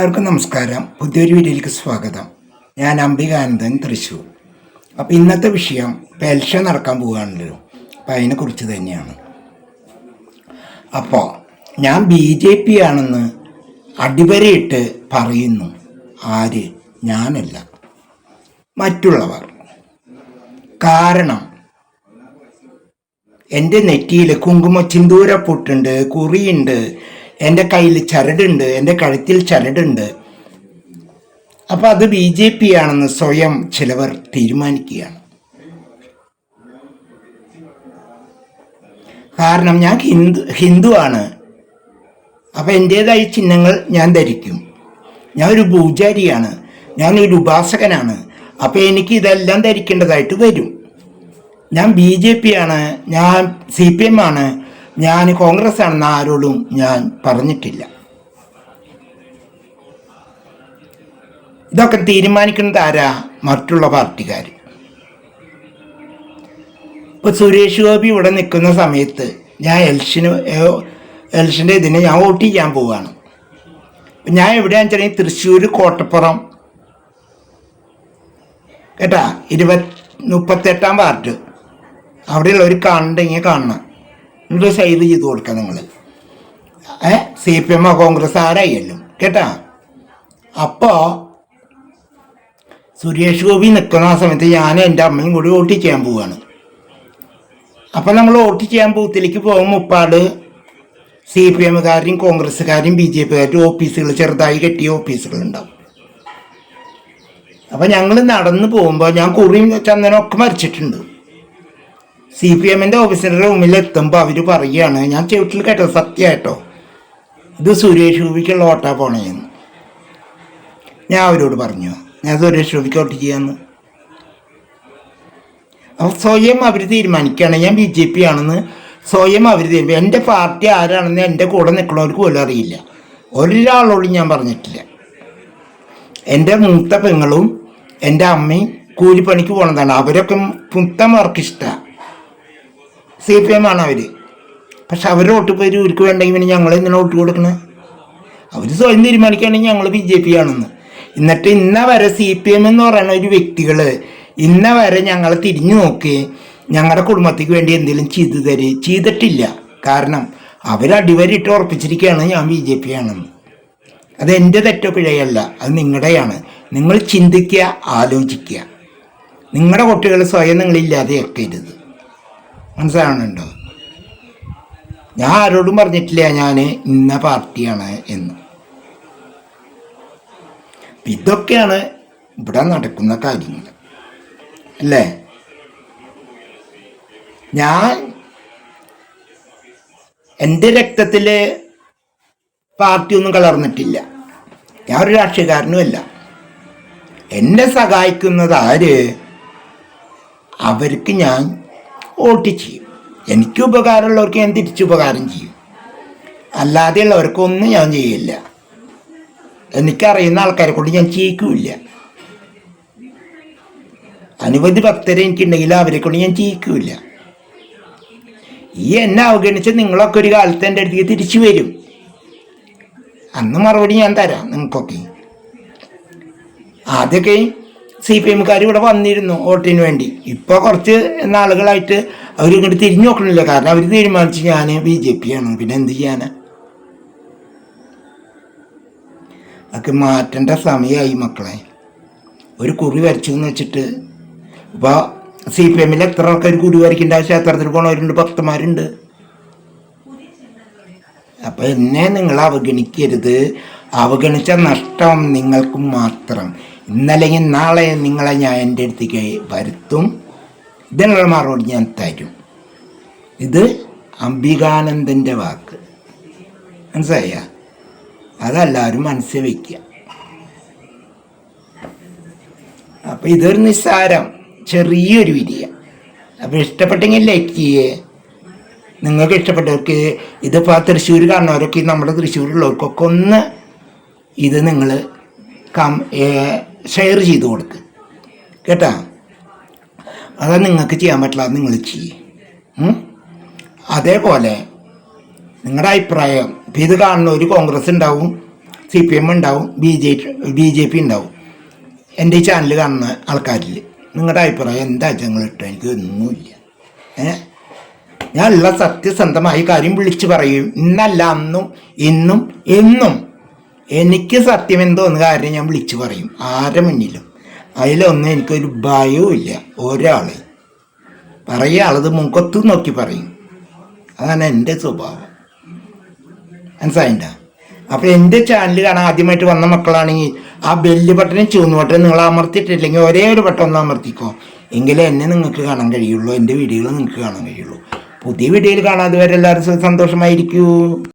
എല്ലാവർക്കും നമസ്കാരം. പുതിയൊരു വീഡിയോയിലേക്ക് സ്വാഗതം. ഞാൻ അംബികാനന്ദൻ തൃശ്ശൂർ അപ്പോൾ ഇന്നത്തെ വിഷയം പെൻഷൻ നടക്കാൻ പോവുകയാണല്ലോ. അപ്പോൾ അതിനെക്കുറിച്ച് തന്നെയാണ്. അപ്പോൾ ഞാൻ ബി ജെ പി ആണെന്ന് അടിവരയിട്ട് പറയുന്നു. ആര്? ഞാനല്ല. മറ്റുള്ളവർ. കാരണം എന്റെ നെറ്റിയിൽ കുങ്കുമ ചിന്തൂര പൊട്ടുണ്ട് കുറിയുണ്ട് എന്റെ കയ്യിൽ ചരടുണ്ട് എന്റെ കഴുത്തിൽ ചരടുണ്ട്. അപ്പം അത് ബി ജെ പി ആണെന്ന് സ്വയം ചിലവർ തീരുമാനിക്കുകയാണ്. കാരണം ഞാൻ ഹിന്ദു ഹിന്ദു ആണ്. അപ്പം എന്റേതായ ചിഹ്നങ്ങൾ ഞാൻ ധരിക്കും. ഞാൻ ഒരു പൂജാരിയാണ്. ഞാൻ ഒരു ഉപാസകനാണ്. അപ്പം എനിക്ക് ഇതെല്ലാം ധരിക്കേണ്ടതായിട്ട് വരും. ഞാൻ ബി ജെ പി ആണ്. ഞാൻ സി പി എം ആണ്. ഞാൻ കോൺഗ്രസ് ആണെന്ന് ആരോടും ഞാൻ പറഞ്ഞിട്ടില്ല. ഇതൊക്കെ തീരുമാനിക്കുന്നത് ആരാ? മറ്റുള്ള പാർട്ടിക്കാർ. ഇപ്പൊ സുരേഷ് ഗോപി ഇവിടെ നിൽക്കുന്ന സമയത്ത് ഞാൻ എൽഷന് എൽഷന്റെ ഇതിന് ഞാൻ വോട്ട് ചെയ്യാൻ പോവുകയാണ് ഞാൻ എവിടെയാണെന്ന് വെച്ചാൽ തൃശ്ശൂർ കോട്ടപ്പുറം. കേട്ടാ? ഇരുപത് മുപ്പത്തെട്ടാം വാർഡ്. അവിടെയുള്ള ഒരു കാണുന്നുണ്ടെങ്കിൽ കാണണം. എന്നിട്ട് സൈഡ് ചെയ്ത് കൊടുക്കുക നിങ്ങൾ ഏ? സി പി എമ്മോ കോൺഗ്രസ് ആരായാലും കേട്ടാ? അപ്പോൾ സുരേഷ് ഗോപി നിൽക്കുന്ന ആ സമയത്ത് ഞാൻ എന്റെ അമ്മയും കൂടി വോട്ട് ചെയ്യാൻ പോവുകയാണ് അപ്പം നമ്മൾ വോട്ട് ചെയ്യാൻ ബൂത്തിലേക്ക് പോകും മുപ്പാട് സി പി എമ്മുകാരും കോൺഗ്രസ്സുകാരും ബി ജെ പിക്കാരും ഓഫീസുകൾ ചെറുതായി കെട്ടിയ ഓഫീസുകൾ ഉണ്ടാവും അപ്പം ഞങ്ങൾ നടന്നു പോകുമ്പോൾ ഞാൻ കുറിയും ചന്ദനമൊക്കെ മരിച്ചിട്ടുണ്ട്. സി പി എമ്മിന്റെ ഓഫീസിന്റെ റൂമിൽ എത്തുമ്പോൾ അവർ പറയുകയാണ് ഞാൻ ചുവട്ടിൽ കേട്ടോ സത്യമായിട്ടോ ഇത് സുരേഷ് ഗോപിക്കുള്ള ഓട്ടാ പോണേന്ന് ഞാൻ അവരോട് പറഞ്ഞു ഞാൻ സുരേഷ് ഗോപിക്ക് ഓട്ട് ചെയ്യാന്ന് അപ്പോൾ സ്വയം അവർ തീരുമാനിക്കുകയാണ് ഞാൻ ബി ജെ പി ആണെന്ന്. സ്വയം അവർ തീരുമാനിക്കും. എന്റെ പാർട്ടി ആരാണെന്ന് എന്റെ കൂടെ നിൽക്കുന്നവർക്ക് പോലും അറിയില്ല. ഒരാളോടും ഞാൻ പറഞ്ഞിട്ടില്ല. എന്റെ മൂത്ത പെങ്ങളും എന്റെ അമ്മയും കൂലിപ്പണിക്ക് പോണതാണ്. അവരൊക്കെ മുത്തം ഇഷ്ടമാണ് സി പി എം ആണ് അവർ പക്ഷെ അവർ വോട്ട് പോയി ഇവർക്ക് വേണ്ടെങ്കിൽ പിന്നെ ഞങ്ങൾ ഇങ്ങനെ വോട്ട് കൊടുക്കണേ? അവർ സ്വയം തീരുമാനിക്കുകയാണെങ്കിൽ ഞങ്ങൾ ബി ജെ പി ആണെന്ന്. എന്നിട്ട് ഇന്ന വരെ സി പി എം എന്ന് പറയുന്ന ഒരു വ്യക്തികൾ ഇന്ന വരെ ഞങ്ങളെ തിരിഞ്ഞു നോക്കി ഞങ്ങളുടെ കുടുംബത്തേക്ക് വേണ്ടി എന്തെങ്കിലും ചെയ്തു തരി ചെയ്തിട്ടില്ല. കാരണം അവർ അടിവരിട്ട് ഉറപ്പിച്ചിരിക്കുകയാണ് ഞാൻ ബി ജെ പി ആണെന്ന്. അത് തെറ്റോ പിഴയല്ല അത് നിങ്ങളുടെയാണ്. നിങ്ങൾ ചിന്തിക്കുക ആലോചിക്കുക. നിങ്ങളുടെ കുട്ടികൾ സ്വയം നിങ്ങളില്ലാതെയാക്കരുത് മനസ്സിലാവുന്നുണ്ടോ? ഞാൻ ആരോടും പറഞ്ഞിട്ടില്ല ഞാൻ ഇന്ന പാർട്ടിയാണ് എന്ന്. ഇതൊക്കെയാണ് ഇവിടെ നടക്കുന്ന കാര്യങ്ങൾ. അല്ലേ? ഞാൻ എന്റെ രക്തത്തിൽ പാർട്ടിയൊന്നും കലർന്നിട്ടില്ല. ഞാൻ ഒരു രാഷ്ട്രീയക്കാരനുമല്ല. എന്നെ സഹായിക്കുന്നത് ആര്? അവർക്ക് ഞാൻ വോട്ട് ചെയ്യും. എനിക്ക് ഉപകാരമുള്ളവർക്ക് ഞാൻ തിരിച്ചുപകാരം ചെയ്യും. അല്ലാതെയുള്ളവർക്കൊന്നും ഞാൻ ചെയ്യില്ല. എനിക്കറിയുന്ന ആൾക്കാരെ കൊണ്ട് ഞാൻ ചെയ്യിക്കില്ല. അനുവദി ഭക്തരെ എനിക്കുണ്ടെങ്കിൽ അവരെ കൊണ്ട് ഞാൻ ചെയ്യിക്കില്ല. ഈ എന്നെ അവഗണിച്ച് നിങ്ങളൊക്കെ ഒരു കാലത്ത് എന്റെ അടുത്തേക്ക് തിരിച്ചു വരും. അന്ന് മറുപടി ഞാൻ തരാം നിങ്ങൾക്കൊക്കെ. ആദ്യമൊക്കെ സി പി എമ്മുകാർ ഇവിടെ വന്നിരുന്നു വോട്ടിന് വേണ്ടി. ഇപ്പോൾ കുറച്ച് നാളുകളായിട്ട് അവർ ഇങ്ങോട്ട് തിരിഞ്ഞു നോക്കണില്ല. കാരണം അവർ തീരുമാനിച്ച് ഞാൻ ബി ജെ പി ആണ് പിന്നെ എന്ത് ചെയ്യാനാ? അതൊക്കെ മാറ്റേണ്ട സമയമായി മക്കളെ. ഒരു കുറി വരച്ചു എന്ന് വെച്ചിട്ട് ഇപ്പോൾ സി പി എമ്മിൽ എത്ര ആൾക്കാർ കുറി വരയ്ക്കേണ്ട ക്ഷേത്രത്തിൽ പോണവരുണ്ട്. ഭക്തന്മാരുണ്ട്. അപ്പം എന്നെ നിങ്ങൾ അവഗണിക്കരുത്. അവഗണിച്ച നഷ്ടം നിങ്ങൾക്ക് മാത്രം. ഇന്നല്ലെങ്കിൽ നാളെ നിങ്ങളെ ഞാൻ എന്റെ അടുത്തേക്ക് വരുത്തും. ഇതിനുള്ള മറുപടി ഞാൻ തരും. ഇത് അംബികാനന്ദന്റെ വാക്ക്. മനസ്സിലായ? അതെല്ലാവരും മനസ്സിൽ വയ്ക്കുക അപ്പം ഇതൊരു നിസ്സാരം ചെറിയൊരു വിരിയ അപ്പം ഇഷ്ടപ്പെട്ടെങ്കിൽ ലൈക്ക് ചെയ്യേ. നിങ്ങൾക്ക് ഇഷ്ടപ്പെട്ടവർക്ക് ഇതിപ്പോൾ ആ തൃശ്ശൂർ കാണുന്നവരൊക്കെ നമ്മുടെ തൃശ്ശൂരുള്ളവർക്കൊക്കെ ഒന്ന് ഇത് നിങ്ങൾ കം ഷെയർ ചെയ്ത് കൊടുക്ക്. കേട്ടാ? അതാ നിങ്ങൾക്ക് ചെയ്യാൻ പറ്റില്ല നിങ്ങൾ ചെയ്യും. അതേപോലെ നിങ്ങളുടെ അഭിപ്രായം ഇപ്പം ഇത് കാണുന്ന ഒരു കോൺഗ്രസ് ഉണ്ടാവും സി പി എം ഉണ്ടാവും B J B J P ഉണ്ടാവും. എന്റെ ഈ ചാനൽ കാണുന്ന ആൾക്കാരിൽ നിങ്ങളുടെ അഭിപ്രായം എന്താ ഞങ്ങൾ ഇട്ടോ? എനിക്ക് ഒന്നുമില്ല. ഏ? ഞാൻ ഉള്ള സത്യസന്ധമായി കാര്യം വിളിച്ചു പറയും. ഇന്നല്ല അന്നും ഇന്നും എന്നും. എനിക്ക് സത്യം എന്തോന്ന് കാര്യം ഞാൻ വിളിച്ചു പറയും. ആരുടെ മുന്നിലും. അതിലൊന്നും എനിക്കൊരു ഭയവും ഇല്ല. ഒരാൾ. പറയുക ആളത് മുഖത്ത് നോക്കി പറയും. അതാണ് എന്റെ സ്വഭാവം. മനസ്സിലായിണ്ട? അപ്പോൾ എന്റെ ചാനൽ കാണാൻ ആദ്യമായിട്ട് വന്ന മക്കളാണെങ്കിൽ ആ ബെല്ല് ബട്ടനും ചൂന്ന് ബട്ടനും നിങ്ങൾ അമർത്തിയിട്ടില്ലെങ്കിൽ ഒരേ ഒരു ബട്ടൺ ഒന്ന് അമർത്തിക്കോ. എങ്കിലേ എന്നെ നിങ്ങൾക്ക് കാണാൻ കഴിയുള്ളൂ. എന്റെ വീഡിയോകൾ നിങ്ങൾക്ക് കാണാൻ കഴിയുള്ളൂ. പുതിയ വീഡിയോയിൽ കാണാതെ വരെ എല്ലാവരും സന്തോഷമായിരിക്കൂ.